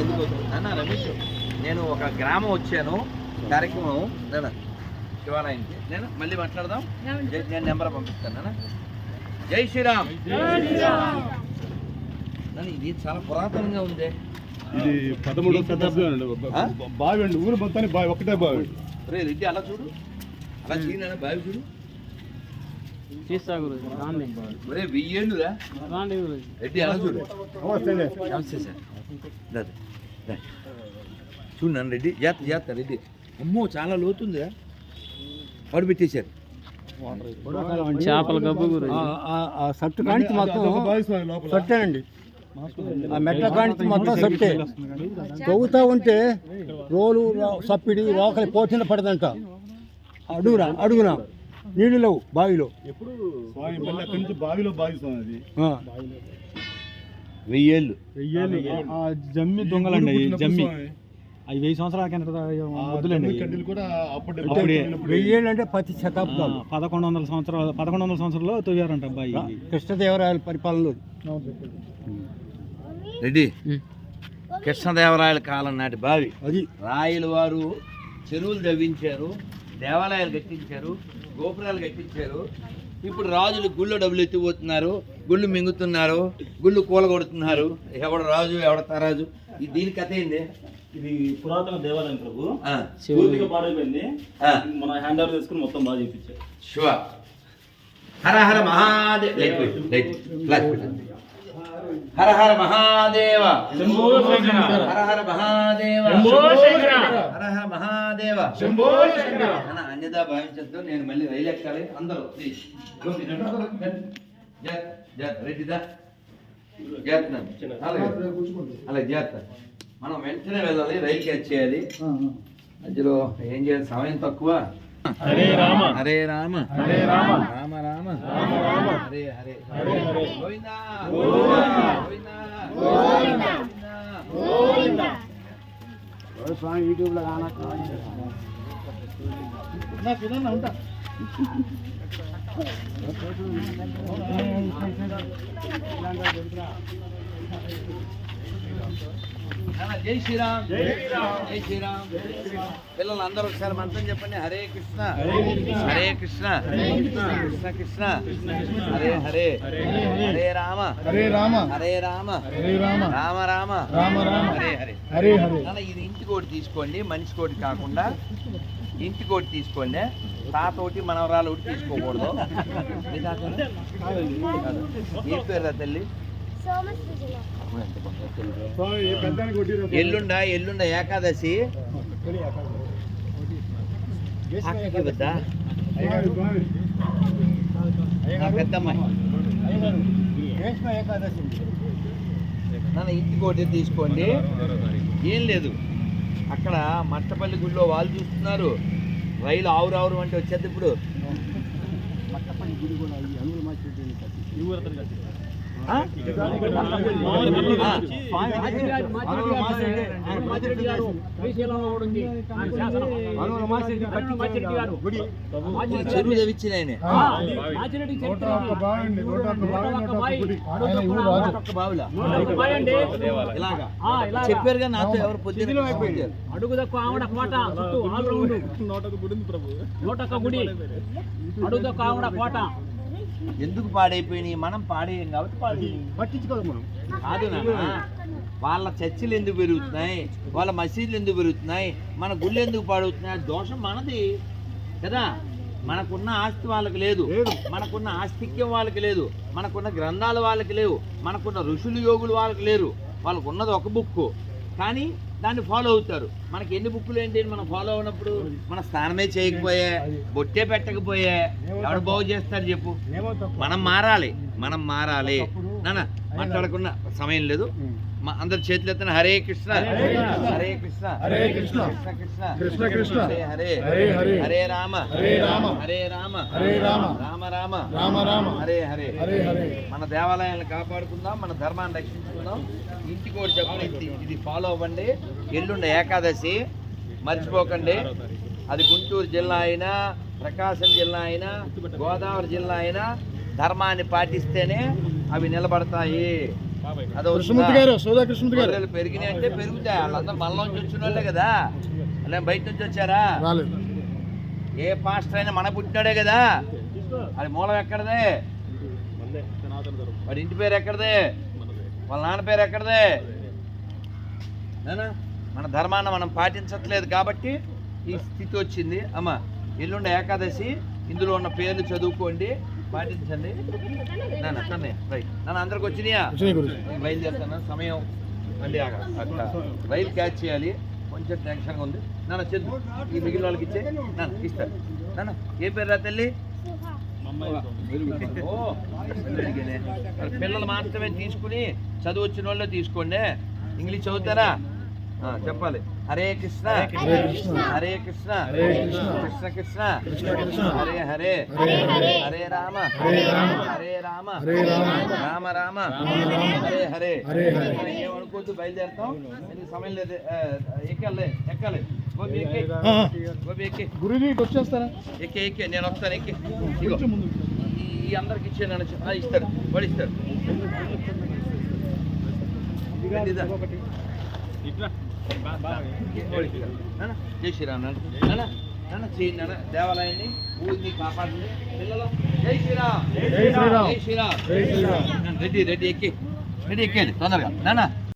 ఎందుకు అన్న రమేష్ నేను ఒక గ్రామం వచ్చాను కార్యక్రమం నేను శివాలయానికి నేను మళ్ళీ మాట్లాడదాం? నేను నెంబర్ పంపిస్తాను నాన్న. జై శ్రీరామ్. నాన్న, ఇది చాలా పురాతనంగా ఉంది. ఇది పదమూడవ శతాబ్దం? బావి అండి ఊరు మొత్తానికి బావి ఒకటే బావి. రే రెడ్డి అలా చూడు. అలా చీనా బావి చూడు. తీస్తా గురుజీ రాండి. ఒరే వెయ్యేళ్ళురా రాండి గురుజీ రెడ్డి అలా చూడు? నమస్తే నమస్తే సార్. చూడు నన్ను రెడ్డి. జాగ్రత్త జాగ్రత్త రెడ్డి. అమ్మో చాలా లోతుందిరా. వాడు పెట్టేశారు. చేపల గబ్బు గురుజీ ఆ సట్టు కానించి మొత్తం సట్టేనండి. ఆ మెట్ల కానించి మొత్తం సట్టే. తవ్వుతా ఉంటే రోలు సప్పిడి రోకలి పోచిన పడదంట. అడుగురా అడుగునా. నీళ్ళు లేవు బావిలో. మళ్ళీ అక్కడి నుంచి బావిలో బావి స్వామి. వెయ్యేళ్ళు. ఆ జమ్మి దొంగలండి జమ్మి. అవి వెయ్యి సంవత్సరాల కింద. వెయ్యేళ్ళు అంటే పది శతాబ్దాలు. పదకొండు వందల సంవత్సరాలు పదకొండు వందల సంవత్సరాల్లో తవ్వారంట అబ్బాయి కృష్ణదేవరాయల పరిపాలనలో. రెడ్డి కృష్ణదేవరాయల కాలం నాటి బావి. అది. రాయల వారు చెరువులు తవ్వించారు. దేవాలయాలు కట్టించారు గోపురాలు కట్టించారు. ఇప్పుడు రాజులు గుళ్ళు డబ్బులు ఎత్తిపోతున్నారు గుళ్ళు మింగుతున్నారు గుళ్ళు కూలగొడుతున్నారు. ఎవడు రాజు ఎవడ తరాజు? ఈ దీని కథ ఏంది? ఇది పురాతన దేవాలయం ప్రభు. పూర్తిగా పాడైపోయింది. మన హ్యాండ్ ఓవర్ చేసుకుని మొత్తం బాగా చూపించారు. శివ. హర హర మహాదేవ్. Light light. హర హర మహాదేవ. హర హర మహాదేవ. హర హర మహాదేవ. అన్న, అన్యదా భావించద్దు. నేను మళ్ళీ రైలు ఎక్కాలి. అందరూ ప్లీజ్. జాగ్రత్త, జాగ్రత్త, రెడ్డిదా. అలాగే జాగ్రత్త. మనం వెంటనే వెళ్ళాలి. రైలు క్యాచ్ చేయాలి. మధ్యలో ఏం చేయాలి? సమయం తక్కువ. హరే రామ. హరే రామ. హరే రామ. రామ రామ. రామ హరే హరే. హరే హరే. గోవిందా. గోవిందా. గోవిందా. స్వామి యూట్యూబ్లో నాన్న, జై శ్రీరామ్ జై శ్రీరామ్. జై శ్రీరామ్. పిల్లలు అందరూ ఒకసారి మంత్రం చెప్పండి. హరే కృష్ణ. హరే కృష్ణ. కృష్ణ. కృష్ణ. హరే హరే హరే. రామ. హరే రామ. హరే రామ. హరే రామ. రామ రామ. రామ రామ. హరే హరే. హరే హరే. ఇది ఇంటి కోటి తీసుకోండి మనిషి కోటి కాకుండా ఇంటి కోటి తీసుకోండి. తాత ఒకటి మనవరాలు ఒకటి తీసుకోకూడదు. పేరు తల్లి? ఎల్లుండ ఎల్లుండ ఏకాదశి. వద్దా? నన్ను ఇంటి కోటి తీసుకోండి. ఏం లేదు. అక్కడ మట్టపల్లి గుడిలో వాళ్ళు చూస్తున్నారు. రైలు ఆవురు ఆవురు అంటే వచ్చేది ఇప్పుడు. మట్టపల్లి గుడి కూడా ఈ అనుగుల మార్చి చెరువు తెచ్చిన ఆయన నూట నాతో ఎవరు పొద్దున అడుగు తక్కువ ఆవిడ కోట చుట్టూ ఆల్ నూట ఒక్క గుడి అడుగు తక్కువ ఆవిడ కోట ఎందుకు పాడైపోయినాయి? మనం పాడేయం కాబట్టి పాడేయం పట్టించుకోదు మనం. కాదు వాళ్ళ చర్చిలు ఎందుకు పెరుగుతున్నాయి? వాళ్ళ మసీదులు ఎందుకు పెరుగుతున్నాయి? మన గుళ్ళు ఎందుకు పాడవుతున్నాయి? దోషం మనది. కదా? మనకున్న ఆస్తి వాళ్ళకి లేదు. మనకున్న ఆస్తిక్యం వాళ్ళకి లేదు. మనకున్న గ్రంథాలు వాళ్ళకి లేవు. మనకున్న ఋషులు యోగులు వాళ్ళకి లేరు. వాళ్ళకు ఉన్నది ఒక బుక్ కానీ దాన్ని ఫాలో అవుతారు. మనకి ఎన్ని బుక్కులు ఏంటి? అని మనం ఫాలో అయినప్పుడు మన స్నానమే చేయకపోయే బొట్టే పెట్టకపోయే ఎవడు బాగు చేస్తారు చెప్పు? మనం మారాలి. మనం మారాలి. నాన్న మాట్లాడకుండా సమయం లేదు. మా అందరి చేతులు ఎత్తిన హరే కృష్ణ. హరే కృష్ణ. హరే కృష్ణ. కృష్ణ. కృష్ణ కృష్ణ. హరే హరే. హరే హరే. రామ. హరే రామ. హరే రామ. హరే రామ. రామ రామ. రామ రామ. హరే హరే. హరే హరే. మన దేవాలయాలను కాపాడుకుందాం మన ధర్మాన్ని రక్షించుకుందాం. ఇంటికి ఒకటి చెప్పండి ఇది ఇది ఫాలో అవ్వండి. ఎల్లుండి ఏకాదశి. మర్చిపోకండి. అది గుంటూరు జిల్లా అయినా ప్రకాశం జిల్లా అయినా గోదావరి జిల్లా అయినా ధర్మాన్ని పాటిస్తేనే అవి నిలబడతాయి. గారు. పెరిగినాయి అంటే పెరుగుతాయి. వాళ్ళందరూ మనలోంచి వచ్చిన వాళ్ళే కదా. అలా బయట నుంచి వచ్చారా? రాలేదు. ఏ పాస్టర్ అయినా మన పుట్టినాడే కదా. అది మూలం ఎక్కడదే? వాడి ఇంటి పేరు ఎక్కడదే? వాళ్ళ నాన్న పేరు ఎక్కడదే? నానా మన ధర్మాన్ని మనం పాటించట్లేదు కాబట్టి ఈ స్థితి వచ్చింది. అమ్మ ఎల్లుండి ఏకాదశి. ఇందులో ఉన్న పేర్లు చదువుకోండి. పాటించండి. నాన్న రైట్. నాన్న అందరికి వచ్చినాయా? బయలుదేరుతాను. సమయం మళ్ళీ అక్కడ రైలు క్యాచ్ చేయాలి. కొంచెం టెన్షన్గా ఉంది. నాన్న చదువు ఈ మిగిలిన వాళ్ళకి ఇచ్చే. నాన్న ఇస్తాను నాన్న ఏ పేరు రా తల్లి? పిల్లలు మాత్రమే తీసుకుని చదువు వచ్చిన వాళ్ళే తీసుకోండి. ఇంగ్లీష్ చదువుతారా? చెప్పాలి. హరే కృష్ణ. హరే కృష్ణ. హరే కృష్ణ. హరే కృష్ణ. హరే హరే హరే. హరే. హరే. రామ. హరే రామ. హరే రామ. హరే రామ. హరే హరే. హరే హరే. మనం ఏమనుకోవద్దు బయలుదేరుతాం. సమయం లేదు? ఎక్కాలి ఎక్కాలి. గోపి ఎక్కి. ఆ, గోపి ఎక్కి. గురుజీ ఇటు వచ్చేస్తారా? ఎక్కి ఎక్కి. నేను వస్తాను ఎక్కి. ఈ- అందరికి ఇచ్చాను ఇస్తాడు. వాడు ఇస్తాడు. రండి, జై శ్రీరామ్. నాన్న నాన్న నాన్న చేయండి నాన్న దేవాలయాన్ని ఊరిని కాపాడండి పిల్లలు జై శ్రీరామ్. జై శ్రీరామ్. జై శ్రీరామ్. రెడ్డి రెడ్డి ఎక్కి. రెడ్డి ఎక్కేయండి తొందరగా. నాన్న.